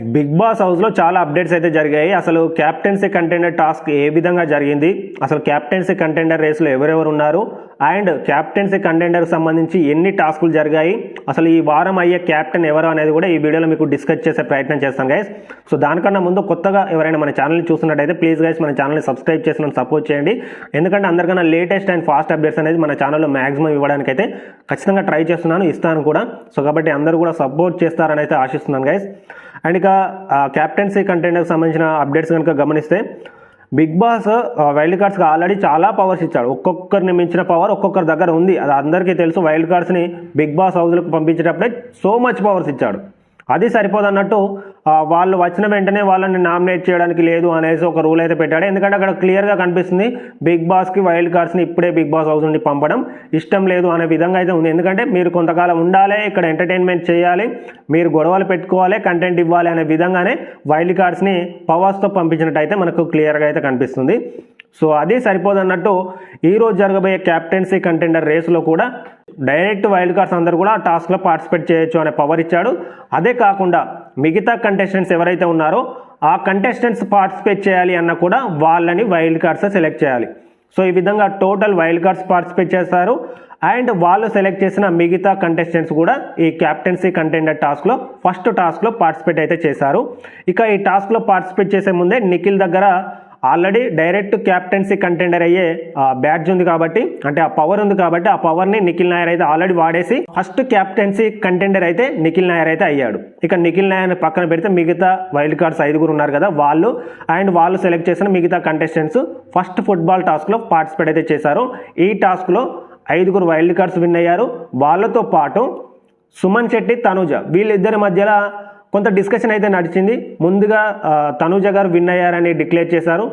Big boss హౌస్లో చాలా updates అయితే జరిగాయి. అసలు క్యాప్టెన్సీ కంటెండర్ టాస్క్ ఏ విధంగా జరిగింది? అసలు క్యాప్టెన్సీ కంటెండర్ రేస్లో ఎవరెవరు ఉన్నారు? అండ్ క్యాప్టెన్సీ కంటెండర్కి సంబంధించి ఎన్ని టాస్కులు జరిగాయి? అసలు ఈ వారం అయ్యే క్యాప్టెన్ ఎవరు అనేది కూడా ఈ వీడియోలో మీకు డిస్కస్ చేసే ప్రయత్నం చేస్తాను గైస్ సో దానికన్నా ముందు కొత్తగా ఎవరైనా మన ఛానల్ని చూస్తున్నట్టయితే ప్లీజ్ గైస్ మన ఛానల్ని సబ్స్క్రైబ్ చేసి మనం సపోర్ట్ చేయండి. ఎందుకంటే అందరికన్నా లేటెస్ట్ అండ్ ఫాస్ట్ అప్డేట్స్ అనేది మన ఛానల్లో మ్యాక్సిమం ఇవ్వడానికి అయితే ఖచ్చితంగా ట్రై చేస్తున్నాను ఇస్తాను కూడా. సో కాబట్టి అందరూ కూడా సపోర్ట్ చేస్తారని అయితే ఆశిస్తున్నాను గైస్ అండ్ ఇక క్యాప్టెన్సీ కంటెంట్కి సంబంధించిన అప్డేట్స్ కనుక గమనిస్తే బిగ్ బాస్ వైల్డ్ కార్డ్స్కి ఆల్రెడీ చాలా పవర్స్ ఇచ్చాడు. ఒక్కొక్కరిని మించిన పవర్ ఒక్కొక్కరి దగ్గర ఉంది. అది అందరికీ తెలుసు. వైల్డ్ కార్డ్స్ని బిగ్ బాస్ హౌస్లకు పంపించేటప్పుడే సో మచ్ పవర్స్ ఇచ్చాడు. అది సరిపోదన్నట్టు వాళ్ళు వచ్చిన వెంటనే వాళ్ళని నామినేట్ చేయడానికి లేదు అనేసి ఒక రూల్ అయితే పెట్టాడు. ఎందుకంటే అక్కడ క్లియర్గా కనిపిస్తుంది బిగ్ బాస్కి వైల్డ్ కార్డ్స్ని ఇప్పుడే బిగ్ బాస్ హౌస్ నుండి పంపడం ఇష్టం లేదు అనే విధంగా అయితే ఉంది. ఎందుకంటే మీరు కొంతకాలం ఉండాలి ఇక్కడ ఎంటర్టైన్మెంట్ చేయాలి మీరు గొడవలు పెట్టుకోవాలి కంటెంట్ ఇవ్వాలి అనే విధంగానే వైల్డ్ కార్డ్స్ని పవర్స్తో పంపించినట్టు అయితే మనకు క్లియర్గా అయితే కనిపిస్తుంది. సో అది సరిపోదన్నట్టు ఈరోజు జరగబోయే క్యాప్టెన్సీ కంటెండర్ రేసులో కూడా డైరెక్ట్ వైల్డ్ కార్డ్స్ అందరూ కూడా ఆ టాస్క్లో పార్టిసిపేట్ చేయొచ్చు అనే పవర్ ఇచ్చాడు. అదే కాకుండా మిగతా కంటెస్టెంట్స్ ఎవరైతే ఉన్నారో ఆ కంటెస్టెంట్స్ పార్టిసిపేట్ చేయాలి అన్న కూడా వాళ్ళని వైల్డ్ కార్డ్స్ సెలెక్ట్ చేయాలి. సో ఈ విధంగా టోటల్ వైల్డ్ కార్డ్స్ పార్టిసిపేట్ చేస్తారు. అండ్ వాళ్ళు సెలెక్ట్ చేసిన మిగతా కంటెస్టెంట్స్ కూడా ఈ క్యాప్టెన్సీ కంటెండర్ టాస్క్లో ఫస్ట్ టాస్క్లో పార్టిసిపేట్ అయితే చేశారు. ఇక ఈ టాస్క్లో పార్టిసిపేట్ చేసే ముందే నిఖిల్ దగ్గర ఆల్రెడీ డైరెక్ట్ క్యాప్టెన్సీ కంటెండర్ అయ్యే బ్యాడ్జ్ ఉంది కాబట్టి అంటే ఆ పవర్ ఉంది కాబట్టి ఆ పవర్ని నిఖిల్ నాయర్ అయితే ఆల్రెడీ వాడేసి ఫస్ట్ క్యాప్టెన్సీ కంటెండర్ అయితే నిఖిల్ నాయర్ అయితే అయ్యాడు. ఇక నిఖిల్ నాయర్ పక్కన పెడితే మిగతా వైల్డ్ కార్డ్స్ ఐదుగురు ఉన్నారు కదా వాళ్ళు అండ్ వాళ్ళు సెలెక్ట్ చేసిన మిగతా కంటెస్టెంట్స్ ఫస్ట్ ఫుట్బాల్ టాస్క్లో పార్టిసిపేట్ అయితే చేశారు. ఈ టాస్క్లో ఐదుగురు వైల్డ్ కార్డ్స్ విన్ అయ్యారు. వాళ్ళతో పాటు సుమన్ శెట్టి తనుజ వీళ్ళిద్దరి మధ్యలో కొంత డిస్కషన్ అయితే నడిచింది. ముందుగా తనూజ తనుజ గారు విన్ అయ్యారని డిక్లేర్ చేశారు.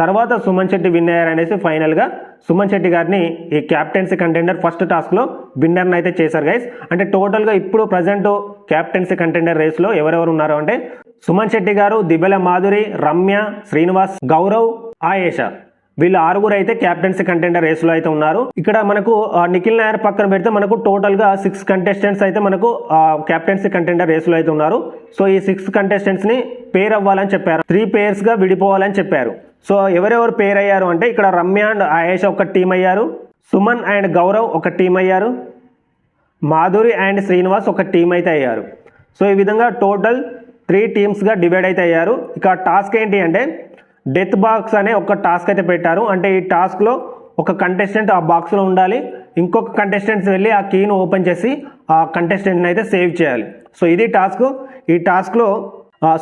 తర్వాత సుమన్ శెట్టి విన్ అయ్యారనేసి ఫైనల్గా సుమన్ శెట్టి గారిని ఈ క్యాప్టెన్సీ కంటెండర్ ఫస్ట్ టాస్క్లో విన్నర్ని అయితే చేశారు గైస్ అంటే టోటల్గా ఇప్పుడు ప్రజెంట్ క్యాప్టెన్సీ కంటెండర్ రేస్లో ఎవరెవరు ఉన్నారు అంటే సుమన్ శెట్టి గారు దిబెల మాధురి రమ్య శ్రీనివాస్ గౌరవ్ ఆయేష. వీళ్ళు ఆరుగురు అయితే క్యాప్టెన్సీ కంటెండర్ రేసులో అయితే ఉన్నారు. ఇక్కడ మనకు ఆ, నిఖిల్ నాయర్ పక్కన పెడితే మనకు టోటల్గా సిక్స్ కంటెస్టెంట్స్ అయితే మనకు క్యాప్టెన్సీ కంటెండర్ రేసులో అయితే ఉన్నారు. సో ఈ సిక్స్ కంటెస్టెంట్స్ని పేర్ అవ్వాలని చెప్పారు. త్రీ పేర్స్గా విడిపోవాలని చెప్పారు. సో ఎవరెవరు పేర్ అయ్యారు అంటే ఇక్కడ రమ్య అండ్ ఆయేష ఒక టీం అయ్యారు. సుమన్ అండ్ గౌరవ్ ఒక టీం అయ్యారు. మాధురి అండ్ శ్రీనివాస్ ఒక టీం అయితే అయ్యారు. సో ఈ విధంగా టోటల్ త్రీ టీమ్స్గా డివైడ్ అయితే అయ్యారు. ఇక టాస్క్ ఏంటి అంటే డెత్ బాక్స్ అనే ఒక టాస్క్ అయితే పెట్టారు. అంటే ఈ టాస్క్లో ఒక కంటెస్టెంట్ ఆ బాక్స్లో ఉండాలి. ఇంకొక కంటెస్టెంట్స్ వెళ్ళి ఆ కీను ఓపెన్ చేసి ఆ కంటెస్టెంట్ని అయితే సేవ్ చేయాలి. సో ఇది టాస్క్ ఈ టాస్క్లో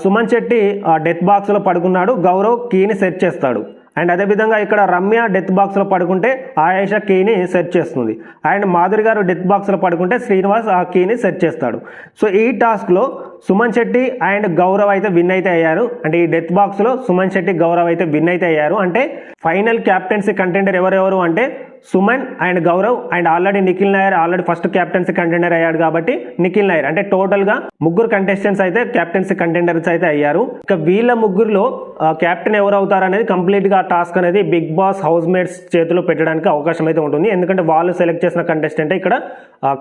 సుమన్ శెట్టి ఆ డెత్ బాక్స్లో పడుకున్నాడు. గౌరవ్ కీని సెట్ చేస్తాడు. అండ్ అదేవిధంగా ఇక్కడ రమ్య డెత్ బాక్స్లో పడుకుంటే ఆయేష కీని సెట్ చేస్తుంది. అండ్ మాధురి గారు డెత్ బాక్స్లో పడుకుంటే శ్రీనివాస్ ఆ కీని సెట్ చేస్తాడు. సో ఈ టాస్క్లో సుమన్ శెట్టి అండ్ గౌరవ్ అయితే విన్ అయితే అయ్యారు. అంటే ఈ డెత్ బాక్స్లో సుమన్ శెట్టి గౌరవ్ అయితే విన్ అయితే అయ్యారు. అంటే ఫైనల్ క్యాప్టెన్సీ కంటెండర్ ఎవరెవరు అంటే Suman and Gaurav and already Nikhil Nair already first captaincy contender అయ్యాడు కాబట్టి నిఖిల్ నాయర్. అంటే టోటల్గా ముగ్గురు కంటెస్టెంట్స్ అయితే క్యాప్టెన్సీ కంటెండర్స్ అయితే అయ్యారు. ఇక వీళ్ళ ముగ్గురులో కెప్టెన్ ఎవరు అవుతారు అనేది కంప్లీట్గా టాస్క్ అనేది బిగ్ బాస్ హౌస్ మేట్స్ చేతిలో పెట్టడానికి అవకాశం అయితే ఉంటుంది. ఎందుకంటే వాళ్ళు సెలెక్ట్ చేసిన కంటెస్టెంట్ ఇక్కడ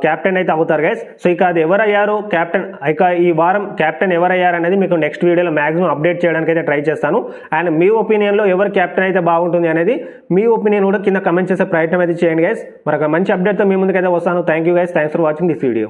కెప్టెన్ అయితే అవుతారు గైస్ సో ఇక అది ఎవరు అయ్యారు? కెప్టెన్ ఇక ఈ వారం కెప్టెన్ ఎవరయ్యారనేది మీకు నెక్స్ట్ వీడియోలో మాక్సిమం అప్డేట్ చేయడానికి అయితే ట్రై చేస్తాను. అండ్ మీ ఒపీనియన్లో ఎవరు కెప్టెన్ అయితే బాగుంటుంది అనేది మీ ఒపీనియన్ కూడా కింద కమెంట్ చేసే ప్రయత్నం అయితే చేయండి గైస్ మరొక మంచి అప్డేట్తో మీ ముందుకైతే వస్తాను. Thank you guys thanks for watching this video